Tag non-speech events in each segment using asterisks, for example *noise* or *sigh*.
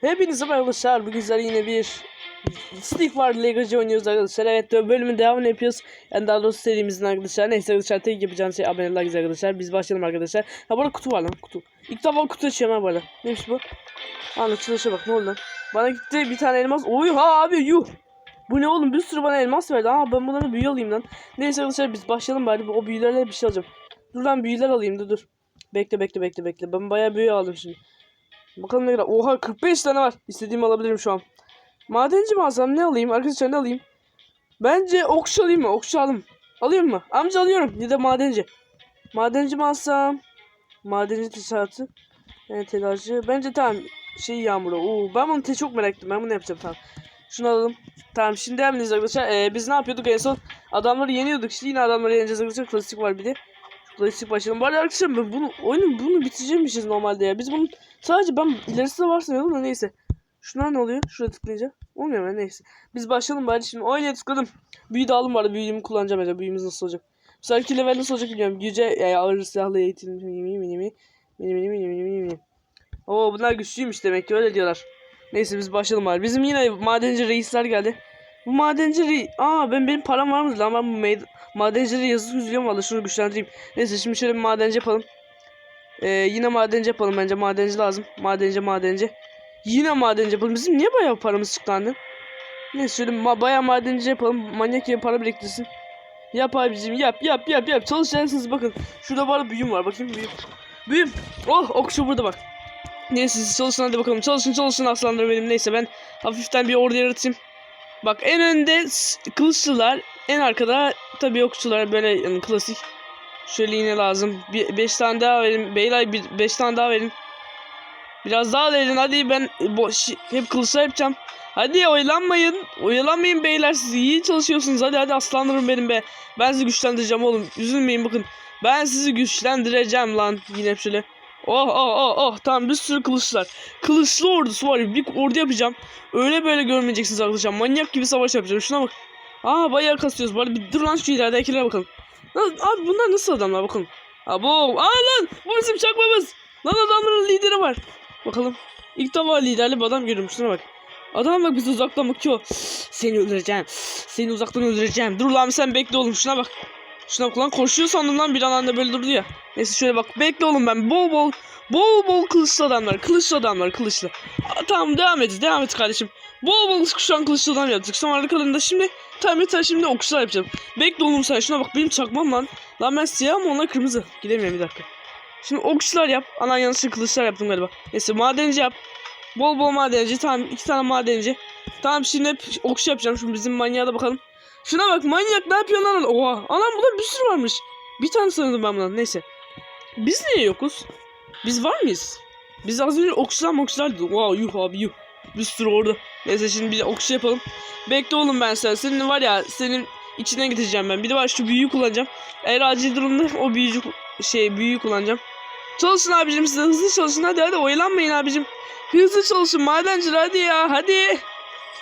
Hepinize merhaba arkadaşlar. Bugün sizlerle yine bir Stick var Legacy oynuyoruz arkadaşlar. Evet bölümün devamını yapıyoruz. Yani daha doğrusu serimizin arkadaşlar. Neyse arkadaşlar tek yapacağınız şey abone like arkadaşlar. Biz başlayalım arkadaşlar. Ha burada kutu var lan kutu. İlk defa kutu açıyorum ha böyle. Neymiş bu? Anla çalışa bak ne oldu lan. Bana gitti bir tane elmas. Oy ha abi yuh. Bu ne oğlum bir sürü bana elmas verdi. Aa ben bunları büyü alayım lan. Neyse arkadaşlar biz başlayalım bari. O büyülerle bir şey alacağım. Dur lan büyüler alayım dur dur. Bekle bekle bekle bekle. Ben bayağı büyü aldım şimdi. Bakalım ne kadar. Oha 45 tane var. İstediğimi alabilirim şu an. Madenci mi ne alayım? Arkadaşlar ne alayım? Bence okçu alayım mı? Okçu alayım. Alıyorum mu? Amca alıyorum. Ya da madenci. Madenci mi? Madenci tesisatı. Yani telaşı. Bence tamam. Şey yağmuru. Oo, ben bunu çok merak ettim. Ben bunu yapacağım tamam. Şunu alalım. Tamam şimdi emniyiz arkadaşlar. Ee, biz ne yapıyorduk en son? Adamları yeniyorduk. Şimdi yine adamları yeneceğiz arkadaşlar. Klasik var bir de. Klasik başlayalım. Bari arkadaşlar ben bunu oyunun bunu bitireceğimişiz normalde ya. Biz bunu sadece ben ilerisi de var sanıyordum da neyse. Şunlar ne oluyor? Şuraya tıklayınca. Olmuyor mu? Neyse. Biz başlayalım bari şimdi. Oynaya tıkladım. Büyü de aldım bari. Büyüğümü kullanacağım acaba. Büyüğümüz nasıl olacak? Bu seferki level nasıl olacak bilmiyorum. Yüce yani ağır silahla eğitilmiş. Mini mini mini mini mini mini mini mini Oo bunlar güçlüymüş demek ki öyle diyorlar. Neyse biz başlayalım bari. Bizim yine madenci reisler geldi. Bu madenci re... Aa ben benim param var mı lan ben bu meydan... Madencileri yazıp üzülüyorum valla şunu güçlendireyim. Neyse şimdi şöyle bir madenci yapalım. Ee, yine madenci yapalım bence madenci lazım. Madenci madenci. Yine madenci yapalım. Bizim niye bayağı paramız çıktı anne? Neyse şöyle ma bayağı madenci yapalım. Manyak gibi para biriktirsin. Yap abicim yap yap yap yap. Çalışacaksınız bakın. Şurada bana büyüm var bakayım büyüm. Büyüm. Oh okşu burada bak. Neyse siz çalışın hadi bakalım. Çalışın çalışın aslanlarım benim. Neyse ben hafiften bir ordu yaratayım. Bak en önde kılıçlılar. En arkada tabii okçular böyle yani klasik. Şöyle yine lazım. Bir, beş tane daha verin. Beyler bir, beş tane daha verin. Biraz daha verin hadi ben boş hep kılıçlar yapacağım. Hadi oyalanmayın. Oyalanmayın beyler siz iyi çalışıyorsunuz. Hadi hadi aslanlarım benim be. Ben sizi güçlendireceğim oğlum. Üzülmeyin bakın. Ben sizi güçlendireceğim lan. Yine şöyle. Oh oh oh oh tamam bir sürü kılıçlar. Kılıçlı ordusu var bir ordu yapacağım. Öyle böyle görmeyeceksiniz arkadaşlar. Manyak gibi savaş yapacağım. Şuna bak. Aa bayağı kasıyoruz. Bari bir dur lan şu ileridekilere bakalım. Abi bunlar nasıl adamlar bakalım. Abo. Aa lan bu bizim çakmamız. Lan adamların lideri var. Bakalım. İlk defa liderli bir adam görüyorum. Şuna bak. Adam bak bizi uzaktan bakıyor. Seni öldüreceğim. Seni uzaktan öldüreceğim. Dur lan sen bekle oğlum. Şuna bak. Şuna bak lan koşuyor sandım lan bir an anda böyle durdu ya. Neyse şöyle bak bekle oğlum ben bol bol bol bol kılıçlı adamlar kılıçlı adamlar kılıçlı. Aa, tamam devam et devam et kardeşim. Bol bol şu kılıçlı adam yaptık. Sonra arkalarında şimdi tamam yeter şimdi okçular yapacağım. Bekle oğlum sen şuna bak benim çakmam lan. Lan ben siyah ama onlar kırmızı. Gidemiyorum bir dakika. Şimdi okçular yap. Anan yanlışlıkla kılıçlar yaptım galiba. Neyse madenci yap. Bol bol madenci. Tamam iki tane madenci. Tamam şimdi hep okçu yapacağım. Şimdi bizim manyağa da bakalım. Şuna bak manyak ne yapıyor lan? Oha. Anam burada bir sürü varmış. Bir tane sanırdım ben bundan. Neyse. Biz niye yokuz? Biz var mıyız? Biz az önce okçular mokçular dedik. Wow yuh abi yuh. Bir sürü orada. Neyse şimdi bir okçu yapalım. Bekle oğlum ben sen. Senin var ya senin içinden gideceğim ben. Bir de var şu büyüyü kullanacağım. Eğer acil durumda o büyücü şey büyüyü kullanacağım. Çalışın abicim size hızlı çalışın hadi hadi oyalanmayın abicim. Hızlı çalışın madenciler hadi ya hadi.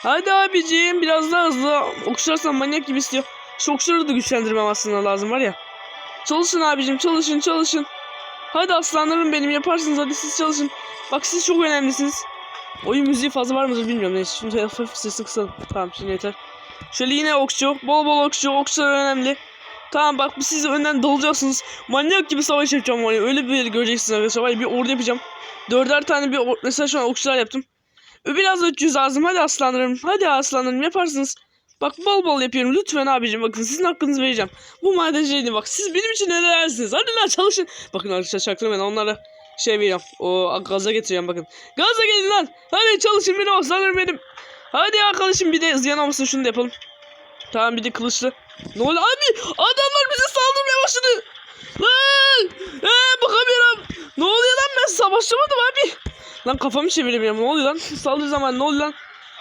Hadi abicim biraz daha hızlı. Okşarsan manyak gibi istiyor. Şu okşarı da güçlendirmem aslında lazım var ya. Çalışın abicim çalışın çalışın. Hadi aslanlarım benim yaparsınız hadi siz çalışın. Bak siz çok önemlisiniz. Oyun müziği fazla var mıdır bilmiyorum. Neyse şimdi hafif sesini kısalım. Tamam şimdi yeter. Şöyle yine okçu. Bol bol okçu. Okçular önemli. Tamam bak siz önden dalacaksınız. Manyak gibi savaş yapacağım var. Öyle bir yeri göreceksiniz arkadaşlar. Var bir ordu yapacağım. Dörder tane bir mesela şu an okçular yaptım. Biraz 300 lazım. Hadi aslanlarım. Hadi aslanlarım yaparsınız. Bak bol bol yapıyorum. Lütfen abicim bakın sizin hakkınızı vereceğim. Bu madenciliğini bak. Siz benim için neler dersiniz. Hadi lan çalışın. Bakın arkadaşlar çaktırmayın onlara şey vereceğim. O gaza getireceğim bakın. Gaza gelin lan. Hadi çalışın benim aslanlarım benim. Hadi arkadaşım bir de ziyan olmasın şunu da yapalım. Tamam bir de kılıçlı. Ne oldu abi? Adamlar bize saldırmaya başladı. Lan! Ee, bakamıyorum. Ne oluyor lan ben savaşamadım abi. Lan kafamı çeviremiyorum. Ne oluyor lan? Saldırı zaman ne oluyor lan?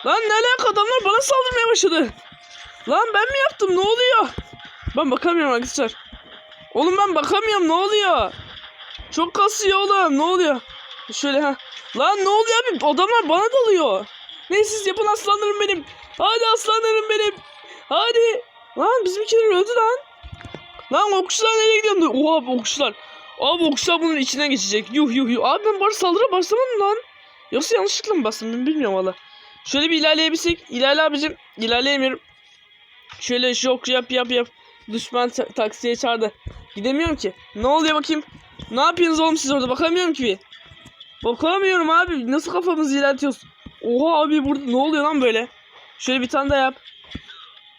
Lan ne alaka adamlar bana saldırmaya başladı. Lan ben mi yaptım? Ne oluyor? Ben bakamıyorum arkadaşlar. Oğlum ben bakamıyorum. Ne oluyor? Çok kasıyor oğlum. Ne oluyor? Şöyle ha. Lan ne oluyor abi? Adamlar bana dalıyor. Neyse siz yapın aslanlarım benim. Hadi aslanlarım benim. Hadi. Lan bizimkiler öldü lan. Lan okçular nereye gidiyor? Oha okçular. Abi okçular bunun içinden geçecek. Yuh yuh yuh. Abi ben bari saldırı başlamadım lan. Yoksa yanlışlıkla mı bastım ben bilmiyorum valla. Şöyle bir ilerleyebilsek. İlerle abicim. İlerleyemiyorum. Şöyle şok yap yap yap. Düşman ta- taksiye çağırdı. Gidemiyorum ki. Ne oluyor bakayım? Ne yapıyorsunuz oğlum siz orada? Bakamıyorum ki bir. Bakamıyorum abi. Nasıl kafamızı ilerletiyoruz? Oha abi burada ne oluyor lan böyle? Şöyle bir tane daha yap.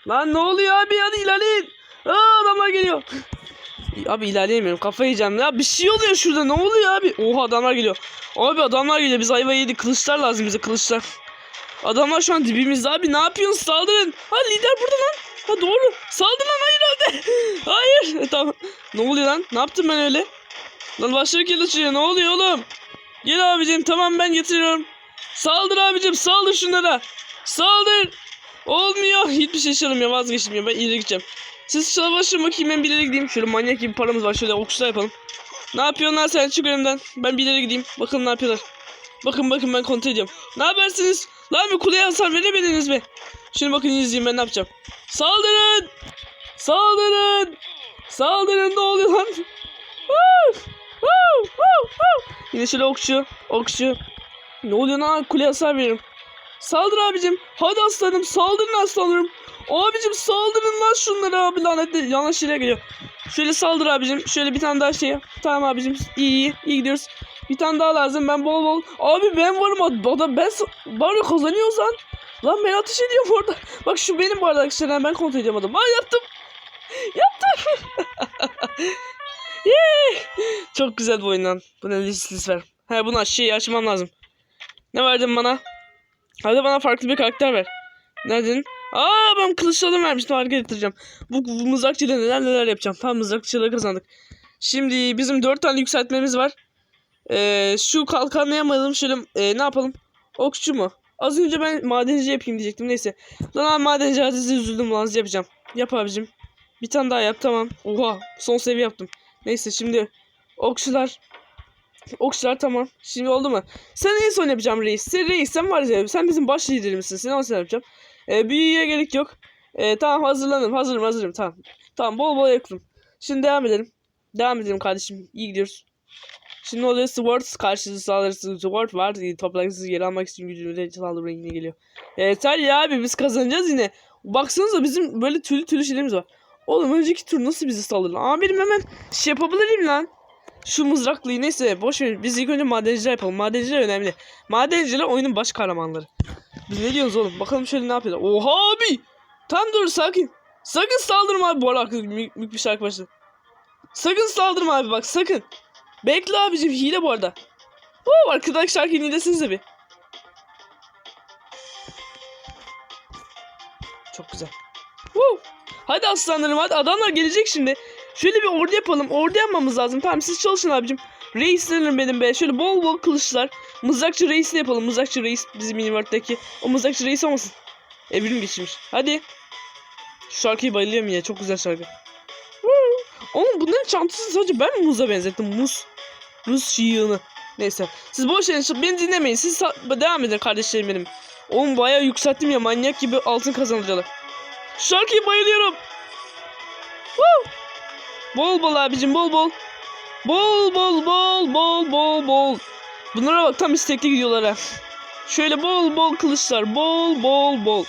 Lan ne oluyor abi hadi ilerleyin. Aa adamlar geliyor. Abi ilerleyemiyorum kafayı yiyeceğim ya. Bir şey oluyor şurada ne oluyor abi? Oha adamlar geliyor. Abi adamlar geliyor biz ayva yedik kılıçlar lazım bize kılıçlar. Adamlar şu an dibimizde abi ne yapıyorsun? Saldırın. Ha lider burada lan. Ha doğru. Saldır lan hayır hadi *laughs* Hayır. E, tamam. Ne oluyor lan? Ne yaptım ben öyle? Lan başları kirletiyor ne oluyor oğlum? Gel abicim tamam ben getiriyorum. Saldır abicim saldır şunlara. Saldır. Olmuyor. Hiçbir şey çalamıyor vazgeçtim ya ben ileri gideceğim siz savaşın bakayım ben bir ileri gideyim. Şöyle manyak gibi paramız var. Şöyle okçular yapalım. Ne yapıyorsun lan sen? Çık önümden. Ben bir ileri gideyim. Bakın ne yapıyorlar. Bakın bakın ben kontrol ediyorum. Ne habersiniz? Lan bir kuleye hasar veremediniz mi? Şimdi bakın izleyin ben ne yapacağım. Saldırın! Saldırın! Saldırın ne oluyor lan? Yine şöyle okçu. Okçu. Ne oluyor lan? Kuleye hasar veriyorum. Saldır abicim. Hadi aslanım. Saldırın aslanlarım. Abicim saldırın lan şunlara abi lanetli yanlış yere geliyor. Şöyle saldır abicim. Şöyle bir tane daha şey. Tamam abicim. İyi iyi. iyi gidiyoruz. Bir tane daha lazım. Ben bol bol. Abi ben varım. Adam ben sa- bari kazanıyoruz lan. Ben ateş ediyorum orada. *laughs* Bak şu benim bu arada. Ben kontrol ediyorum adam. Aa yaptım. *laughs* Yaptım. *laughs* Yay. Çok güzel bu oyun lan. Bu ne list ver. He bunu şeyi açmam lazım. Ne verdin bana? Hadi bana farklı bir karakter ver. Nereden? Aa ben kılıçlarını vermiştim hareket ettireceğim. Bu, bu mızrakçıyla neler neler yapacağım. Tamam mızrakçıyla kazandık. Şimdi bizim dört tane yükseltmemiz var. Ee, şu kalkanlayamadım. Şöyle e, ne yapalım? Okçu mu? Az önce ben madenci yapayım diyecektim. Neyse. Lan abi madenci hadi size üzüldüm lan yapacağım. Yap abicim. Bir tane daha yap tamam. Oha son seviye yaptım. Neyse şimdi okçular. Okçular tamam. Şimdi oldu mu? Sen en son yapacağım reis. Sen reis sen var ya sen bizim baş liderimizsin. Sen nasıl yapacağım? E, büyüye gerek yok. E, tamam hazırlanın. Hazırım hazırım tamam. Tamam bol bol yakın. Şimdi devam edelim. Devam edelim kardeşim. İyi gidiyoruz. Şimdi oluyor? Sword karşılığı saldırısı Sword var. Toplaksız geri almak için gücümüze saldırı yine geliyor. Yeter ya abi biz kazanacağız yine. Baksanıza bizim böyle türlü türlü şeylerimiz var. Oğlum önceki tur nasıl bizi saldırdı? Aa benim hemen şey yapabilirim lan. Şu mızraklıyı neyse boş ver. Biz ilk önce madenciler yapalım. Madenciler önemli. Madenciler oyunun baş kahramanları. Biz ne diyoruz oğlum? Bakalım şöyle ne yapıyorlar. Oha abi! Tam dur sakin. Sakın saldırma abi bu arada mük bir şarkı başladı. Sakın saldırma abi bak sakın. Bekle abicim hile bu arada. Oo arkadaş şarkı hilesiniz bir. Çok güzel. Woo. Hadi aslanlarım hadi adamlar gelecek şimdi. Şöyle bir ordu yapalım. Ordu yapmamız lazım. Tamam siz çalışın abicim. Reislerim benim be. Şöyle bol bol kılıçlar. Mızrakçı reisle yapalım. Mızrakçı reis bizim Universe'deki. O mızrakçı reis olmasın. Evrim geçirmiş. Hadi. Şu şarkıyı bayılıyorum ya. Çok güzel şarkı. Oğlum bunların çantası sadece ben mi muza benzettim? Muz. Rus yığını. Neyse. Siz boş verin. Beni dinlemeyin. Siz devam edin kardeşlerim benim. Oğlum bayağı yükselttim ya. Manyak gibi altın kazanacaklar. Şarkıyı bayılıyorum. Woo. Bol bol abicim bol bol. Bol bol bol bol bol bol. Bunlara bak tam istekli gidiyorlar ha. Şöyle bol bol kılıçlar bol bol bol.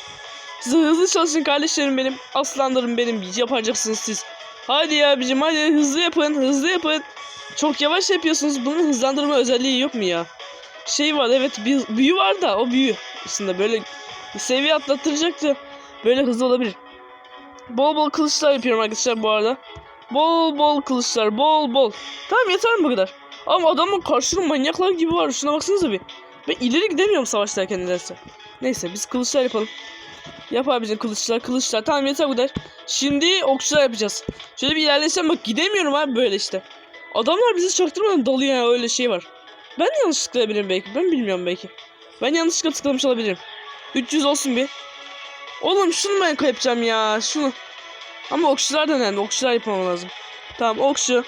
Siz hızlı çalışın kardeşlerim benim. Aslanlarım benim. Yapacaksınız siz. Hadi ya abicim hadi hızlı yapın hızlı yapın. Çok yavaş yapıyorsunuz. Bunun hızlandırma özelliği yok mu ya? Şey var evet bir büyü var da o büyü. Aslında böyle seviye atlattıracaktı. Böyle hızlı olabilir. Bol bol kılıçlar yapıyorum arkadaşlar bu arada. Bol bol kılıçlar bol bol. Tamam yeter mi bu kadar? Ama adamın karşısında manyaklar gibi var. Şuna baksanıza bir. Ben ileri gidemiyorum savaştayken nedense. Neyse biz kılıçlar yapalım. Yap abicim kılıçlar kılıçlar. Tamam yeter bu kadar. Şimdi okçular yapacağız. Şöyle bir ilerlesem bak gidemiyorum abi böyle işte. Adamlar bizi çaktırmadan dalıyor ya öyle şey var. Ben yanlışlıkla yapabilirim belki. Ben bilmiyorum belki. Ben yanlışlıkla tıklamış olabilirim. 300 olsun bir. Oğlum şunu ben yapacağım ya. Şunu. Ama okçular da önemli. Okçular yapmam lazım. Tamam okçu.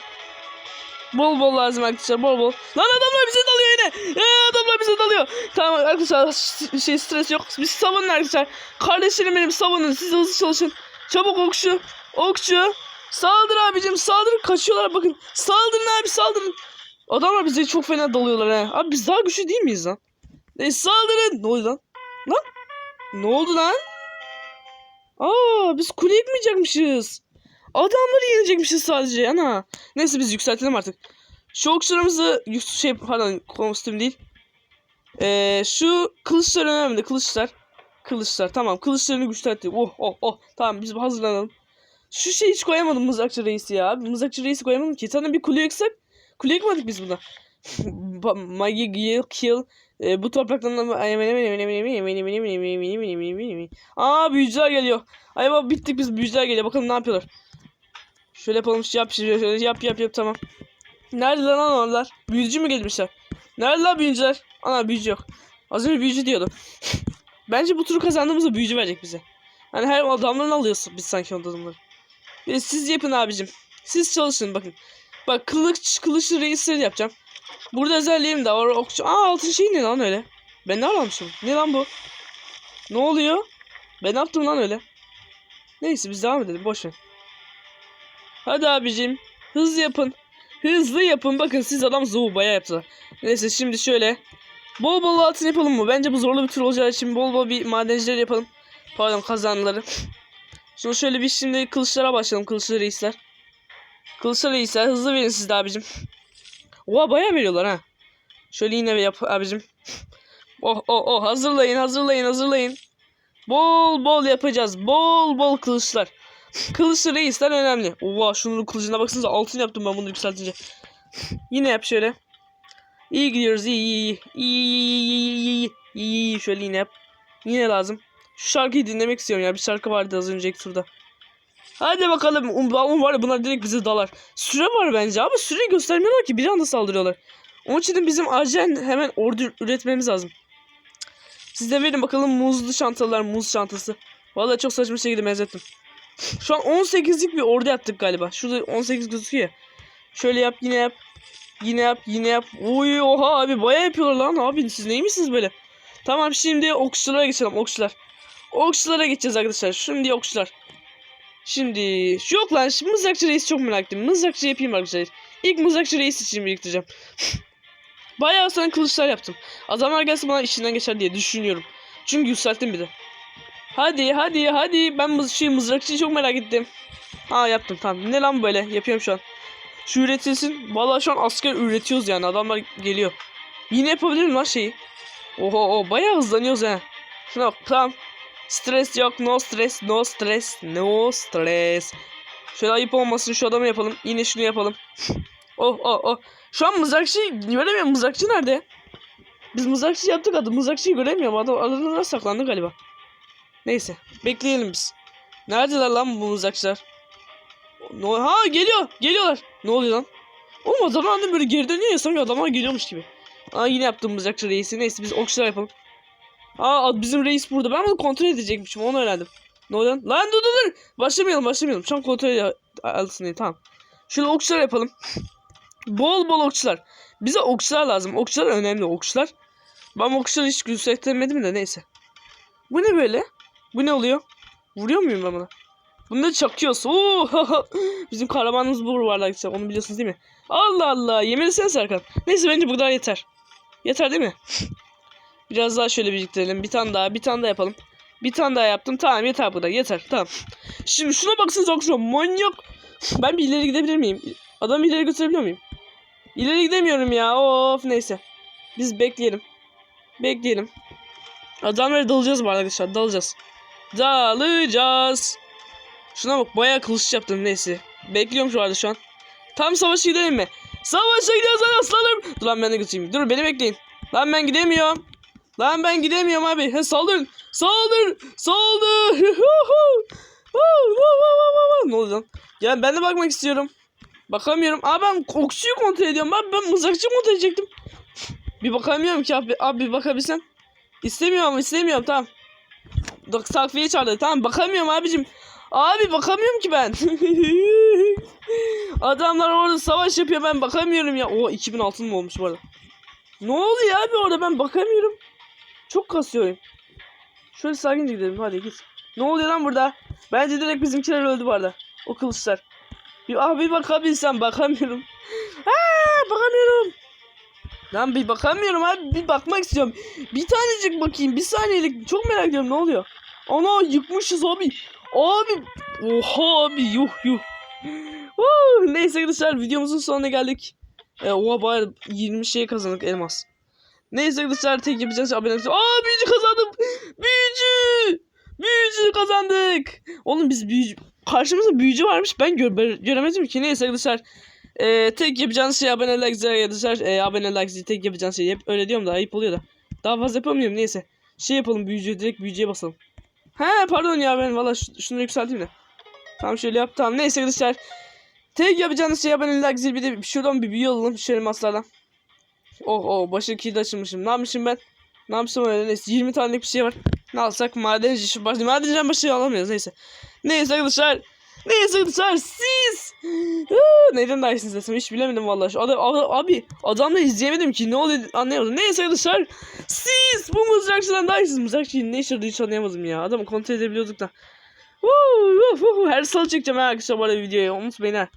Bol bol lazım arkadaşlar bol bol. Lan adamlar bize dalıyor yine. Ee, adamlar bize dalıyor. Tamam arkadaşlar şey stres yok. Biz savunun arkadaşlar. Kardeşlerim benim savunun. Siz hızlı çalışın. Çabuk okçu. Okçu. Saldır abicim saldır. Kaçıyorlar bakın. Saldırın abi saldırın. Adamlar bize çok fena dalıyorlar ha. Abi biz daha güçlü değil miyiz lan? Neyse saldırın. Ne oldu lan? Lan? Ne oldu lan? Aa biz kule yıkmayacakmışız. Adamları yenecekmişiz sadece ana. Neyse biz yükseltelim artık. Şu okçularımızı şey pardon kostüm değil. Ee, şu kılıçlar önemli kılıçlar. Kılıçlar tamam kılıçlarını güçlendirdik. Oh oh oh tamam biz hazırlanalım. Şu şeyi hiç koyamadım mızrakçı reisi ya. Mızrakçı reisi koyamadım ki. Sana bir kule yıksak. Kule yıkmadık biz buna. *laughs* Magi Kill e, bu topraktan Aa büyücüler geliyor. Ay baba bittik biz büyücüler geliyor. Bakalım ne yapıyorlar. Şöyle yapalım yap şöyle yap yap yap tamam. Nerede lan onlar? Büyücü mü gelmişler? Nerede lan büyücüler? Ana büyücü yok. Az önce büyücü diyordu. Bence bu turu kazandığımızda büyücü verecek bize. Hani her adamlarını alıyoruz biz sanki o adamları. E, siz yapın abicim. Siz çalışın bakın. Bak kılıç kılıçlı reisleri yapacağım. Burada özelliğim de var. Okçu. Aa altın şey ne lan öyle? Ben ne almışım? Ne lan bu? Ne oluyor? Ben ne yaptım lan öyle? Neyse biz devam edelim boş ver. Hadi abicim. Hızlı yapın. Hızlı yapın. Bakın siz adam zoom bayağı yaptılar. Neyse şimdi şöyle. Bol bol altın yapalım mı? Bence bu zorlu bir tur olacağı için bol bol bir madenciler yapalım. Pardon kazanları. Sonra şöyle bir şimdi kılıçlara başlayalım. Kılıçlı reisler. Kılıçlı reisler hızlı verin siz de abicim. Oha bayağı veriyorlar ha. Şöyle yine bir yap abicim. Oh oh oh hazırlayın hazırlayın hazırlayın. Bol bol yapacağız. Bol bol kılıçlar. Kılıçlı reisler önemli. Oha şunun kılıcına baksanıza altın yaptım ben bunu yükseltince. Yine yap şöyle. İyi gidiyoruz iyi. İyi iyi iyi iyi iyi iyi iyi şöyle yine yap. Yine lazım. Şu şarkıyı dinlemek istiyorum ya. Bir şarkı vardı az önceki turda. Hadi bakalım. Um, um var ya bunlar direkt bizi dalar. Süre var bence ama süre göstermiyorlar ki. Bir anda saldırıyorlar. Onun için bizim acilen hemen ordu üretmemiz lazım. Siz de verin bakalım muzlu çantalar, muz çantası. Vallahi çok saçma şekilde benzettim. Şu an 18'lik bir ordu yaptık galiba. Şurada 18 gözüküyor. Şöyle yap, yine yap. Yine yap, yine yap. Oy oha abi bayağı yapıyorlar lan abi. Siz neymişsiniz böyle? Tamam şimdi okçulara geçelim okçular. Okçulara geçeceğiz arkadaşlar. Şimdi okçular. Şimdi şu yok lan şimdi mızrakçı reis çok merak ettim. Mızrakçı yapayım arkadaşlar. İlk mızrakçı reis için biriktireceğim. *laughs* Bayağı sana kılıçlar yaptım. Adamlar gelse bana işinden geçer diye düşünüyorum. Çünkü yükselttim bir de. Hadi hadi hadi ben mız şey, mızrakçıyı çok merak ettim. Ha yaptım tamam. Ne lan böyle yapıyorum şu an. Şu üretilsin. Vallahi şu an asker üretiyoruz yani adamlar geliyor. Yine yapabilirim lan şeyi. Oho o bayağı hızlanıyoruz ha. Şuna tamam. Stres yok no stres no stres no stres. Şöyle ayıp olmasın şu adamı yapalım. Yine şunu yapalım. *laughs* oh oh oh. Şu an mızrakçı göremiyorum. Mızrakçı nerede? Biz mızrakçı yaptık adı. Mızrakçıyı göremiyorum. Adam adamlar saklandı galiba. Neyse. Bekleyelim biz. Neredeler lan bu mızrakçılar? No ha geliyor. Geliyorlar. Ne oluyor lan? Oğlum adamlar hani böyle geri dönüyor ya sanki adamlar geliyormuş gibi. Aa yine yaptım mızrakçı reisi. Neyse biz okçular yapalım. Aa bizim reis burada. Ben bunu kontrol edecekmişim. Onu öğrendim. Ne oluyor? Lan dur dur dur. Başlamayalım başlamayalım. Şu an kontrol altındayım. Tamam. Şöyle okçular yapalım. bol bol okçular. Bize okçular lazım. Okçular önemli okçular. Ben okçuları hiç yükseltemedim de neyse. Bu ne böyle? Bu ne oluyor? Vuruyor muyum ben buna? Bunları çakıyoruz. Oo, *laughs* Bizim kahramanımız bu var arkadaşlar. Onu biliyorsunuz değil mi? Allah Allah. Yemelisene Serkan. Neyse bence bu kadar yeter. Yeter değil mi? *laughs* Biraz daha şöyle biriktirelim. Bir tane daha, bir tane daha yapalım. Bir tane daha yaptım. Tamam yeter bu da. Yeter. Tamam. Şimdi şuna baksanıza okşuyor. Manyak. Ben bir ileri gidebilir miyim? Adamı ileri götürebiliyor muyum? İleri gidemiyorum ya. Of neyse. Biz bekleyelim. Bekleyelim. Adamlara dalacağız mı arkadaşlar? Dalacağız. Dalacağız. Şuna bak bayağı kılıç yaptım neyse. Bekliyorum şu anda şu an. Tam savaşa gidelim mi? Savaşa gidiyoruz lan aslanım. Dur lan ben de götüreyim. Dur beni bekleyin. Lan ben gidemiyorum. Lan ben gidemiyorum abi. He saldırın. Saldır. Saldır. *laughs* ne oldu lan? Ben de bakmak istiyorum. Bakamıyorum. Abi ben okçuyu kontrol ediyorum. Abi ben mızrakçı kontrol edecektim. Bir bakamıyorum ki abi. Abi bakabilsen. İstemiyorum istemiyorum tamam. Takviye çağırdı tamam bakamıyorum abicim. Abi bakamıyorum ki ben. *laughs* Adamlar orada savaş yapıyor ben bakamıyorum ya. O 2000 altın mı olmuş bu arada? Ne oluyor abi orada ben bakamıyorum. Çok kasıyorum. Şöyle sakince gidelim hadi git. Ne oluyor lan burada? Bence direkt bizimkiler öldü bu arada. O kılıçlar. Bir, abi bakabilsem bakamıyorum. Aa, *laughs* bakamıyorum. Lan bir bakamıyorum abi. Bir bakmak istiyorum. Bir tanecik bakayım. Bir saniyelik. Çok merak ediyorum ne oluyor. Ana yıkmışız abi. Abi. Oha abi yuh yuh. Woo! Neyse arkadaşlar videomuzun sonuna geldik. E, oha bayağı 20 şey kazandık elmas. Neyse arkadaşlar tek yapacağız abone olmayı. Aa büyücü kazandım. Büyücü. Büyücü kazandık. Oğlum biz büyücü karşımızda büyücü varmış. Ben gö göremedim ki. Neyse arkadaşlar. Ee, tek yapacağınız şey abone like arkadaşlar. Ee, abone like tek yapacağınız şey. Hep öyle diyorum da ayıp oluyor da. Daha fazla yapamıyorum neyse. Şey yapalım büyücüye direkt büyücüye basalım. He pardon ya ben valla şunu yükselteyim de. Tamam şöyle yap tamam neyse arkadaşlar. Tek yapacağınız şey abone like zil bir de şuradan bir büyü alalım şöyle maslardan. Oh oh başı kilidi açılmışım. Ne yapmışım ben? Ne yapmışım öyle neyse 20 tanelik bir şey var. Ne alsak madenci şu baş madenciden başı alamıyoruz neyse. Neyse arkadaşlar. Neyse arkadaşlar siz. Neyden daha desem hiç bilemedim vallahi. Adam, adam- abi adamla izleyemedim ki ne oluyor anlayamadım. Neyse arkadaşlar siz bu mızrakçıdan daha iyisiniz. Mızrakçıyı ne işe hiç anlayamadım ya. Adamı kontrol edebiliyorduk da. Her salı çekeceğim ha arkadaşlar bu arada videoyu. Unutmayın ha.